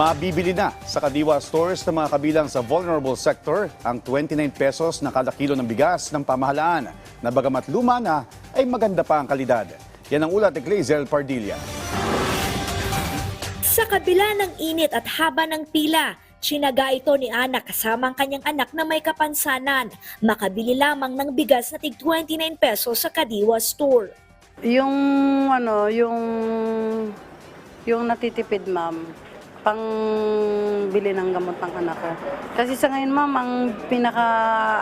Mabibili na sa Kadiwa stores ng mga kabilang sa vulnerable sector ang 29 pesos na kada kilo ng bigas ng pamahalaan na bagamat luma na ay maganda pa ang kalidad. Yan ang ulat ni Clazel Pardilla. Sa kabila ng init at haba ng pila, Tsinaga ito ni Ana kasama ang kanyang anak na may kapansanan. Makabili lamang ng bigas na tig 29 pesos sa Kadiwa store. Yung ano, yung yung natitipid, ma'am, pang bili ng gamot ng anak ko. Kasi sa ngayon, ma'am, ang pinaka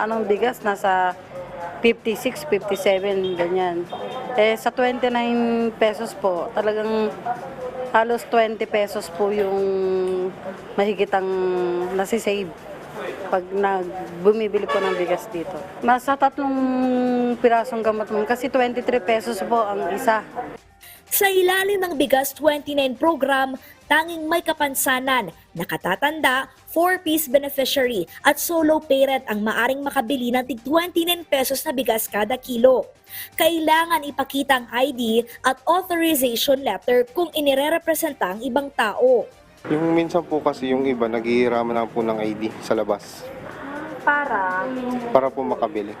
anong bigas nasa 56, 57, ganyan. Eh, sa 29 pesos po, talagang halos 20 pesos po yung mahigitang nasisave pag nag bumibili po ng bigas dito. Nasa tatlong pirasong gamot mo kasi 23 pesos po ang isa. Sa ilalim ng Bigas 29 program, tanging may kapansanan, nakatatanda, 4-piece beneficiary at solo parent ang maaring makabili ng tig 29 pesos na bigas kada kilo. Kailangan ipakita ang ID at authorization letter kung inirerepresenta ang ibang tao. Yung minsan po kasi yung iba naghihiraman na po ng ID sa labas Para? para po makabili.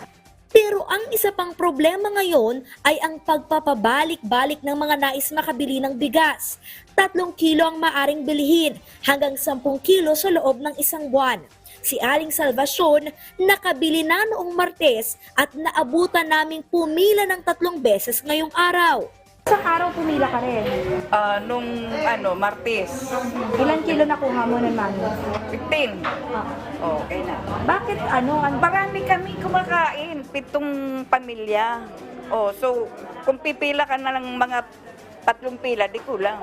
Pero ang isa pang problema ngayon ay ang pagpapabalik-balik ng mga nais makabili ng bigas. Tatlong kilo ang maaring bilihin hanggang 10 kilo sa loob ng isang buwan. Si Aling Salvacion nakabili na noong Martes at naabutan naming pumila ng tatlong beses ngayong araw. Sa araw pumila ka rin. Ah, nung ano, Martes, Ilang kilo nakuha mo ng mami? 15. Ah. Okay na. Bakit ano? Ang Marami kami kumakain, pitong pamilya. Oh, so kung pipila ka na ng mga tatlong pila, di kulang.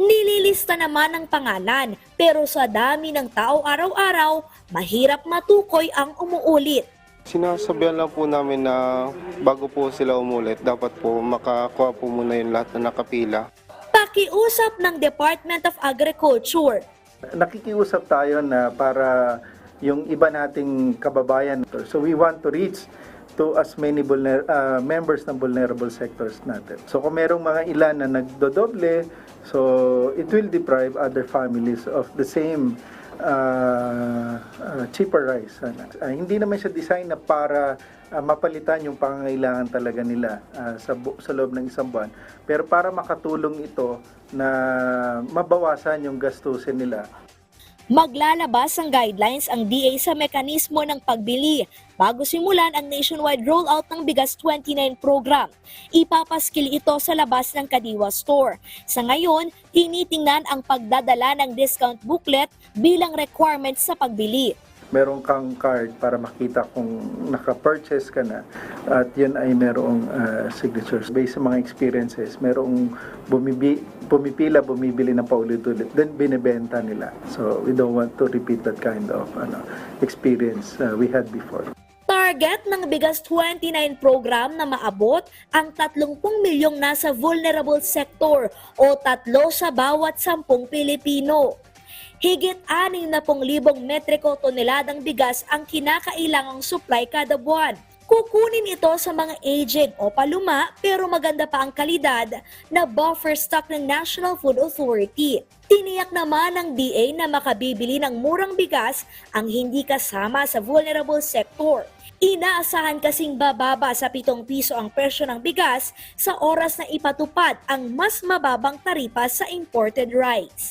Nililista naman ang pangalan pero sa dami ng tao araw-araw, mahirap matukoy ang umuulit. Sinasabihan lang po namin na bago po sila umulit, dapat po makakuha po muna yung lahat na nakapila. Pakiusap ng Department of Agriculture nakikiusap tayo na para yung iba nating kababayan. So we want to reach to as many vulner- uh, members ng vulnerable sectors natin. So kung merong mga ilan na nagdodoble, so it will deprive other families of the same uh, uh, cheaper rice. Uh, hindi naman siya design na para uh, mapalitan yung pangangailangan talaga nila uh, sa, sa loob ng isang buwan. Pero para makatulong ito na mabawasan yung gastusin nila Maglalabas ang guidelines ang DA sa mekanismo ng pagbili bago simulan ang nationwide rollout ng Bigas 29 program. Ipapaskil ito sa labas ng Kadiwa Store. Sa ngayon, tinitingnan ang pagdadala ng discount booklet bilang requirement sa pagbili. Meron kang card para makita kung naka-purchase ka na at yun ay merong uh, signatures. Based sa mga experiences, merong bumibi, pumipila, bumibili ng paulit-ulit, then binibenta nila. So we don't want to repeat that kind of ano, experience uh, we had before. Target ng Bigas 29 program na maabot ang 30 milyong nasa vulnerable sector o tatlo sa bawat sampung Pilipino. Higit 60,000 metriko toneladang bigas ang kinakailangang supply kada buwan. Kukunin ito sa mga aging o paluma pero maganda pa ang kalidad na buffer stock ng National Food Authority. Tiniyak naman ng DA na makabibili ng murang bigas ang hindi kasama sa vulnerable sector. Inaasahan kasing bababa sa 7 piso ang presyo ng bigas sa oras na ipatupad ang mas mababang taripa sa imported rice.